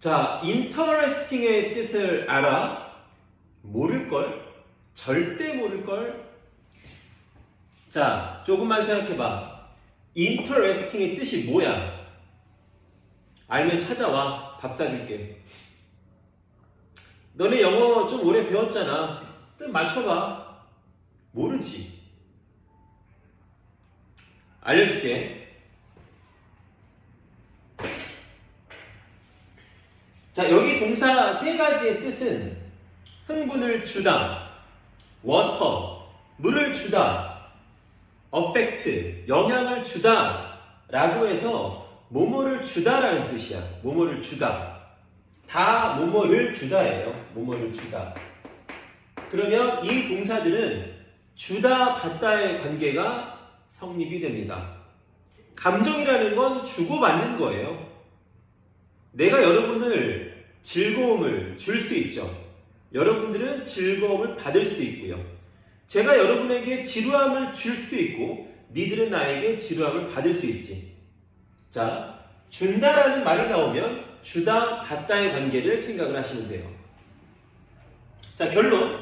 자, interesting의 뜻을 알아? 모를걸? 절대 모를걸? 자, 조금만 생각해봐. interesting의 뜻이 뭐야? 알면 찾아와. 밥 사줄게. 너네 영어 좀 오래 배웠잖아. 뜻 맞춰봐. 모르지. 알려줄게. 자, 여기 동사 세 가지의 뜻은 흥분을 주다, water, 물을 주다, affect, 영향을 주다 라고 해서 뭐뭐를 주다라는 뜻이야. 뭐뭐를 주다. 다 뭐뭐를 주다예요. 뭐뭐를 주다. 그러면 이 동사들은 주다 받다의 관계가 성립이 됩니다. 감정이라는 건 주고받는 거예요. 내가 여러분을 즐거움을 줄 수 있죠. 여러분들은 즐거움을 받을 수도 있고요. 제가 여러분에게 지루함을 줄 수도 있고, 니들은 나에게 지루함을 받을 수 있지. 자, 준다라는 말이 나오면 주다, 받다의 관계를 생각을 하시면 돼요. 자, 결론.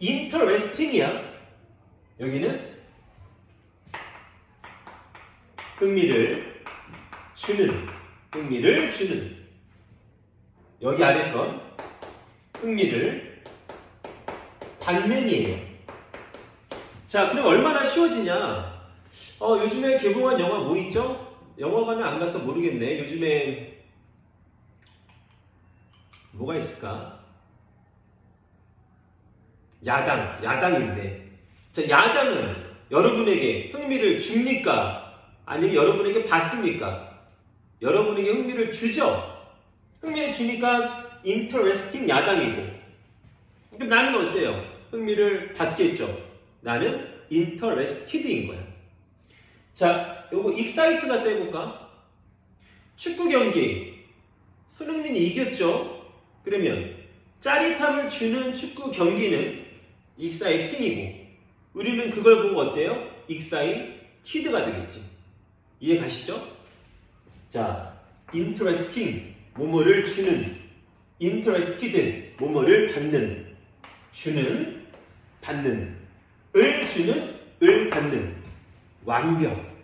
interesting이야. 여기는 흥미를 주는, 흥미를 주는. 여기 아래 건 흥미를 받는이에요. 자, 그럼 얼마나 쉬워지냐? 어, 요즘에 개봉한 영화 뭐 있죠? 영화관에 안 가서 모르겠네. 요즘에 뭐가 있을까? 야당, 있네. 자, 야당은 여러분에게 흥미를 줍니까? 아니면 여러분에게 받습니까? 여러분에게 흥미를 주죠? 흥미를 주니까 interesting 야당이고. 그럼 나는 어때요? 흥미를 받겠죠? 나는 interested인 거야. 자, 요거 익사이트 갖다 해볼까? 축구 경기. 손흥민이 이겼죠? 그러면 짜릿함을 주는 축구 경기는 익사이팅이고 우리는 그걸 보고 어때요? 익사이티드가 되겠지. 이해 가시죠? 자, interesting 뭐뭐를 주는 interested 뭐뭐를 받는 주는 받는. 을 주는 을 받는. 완벽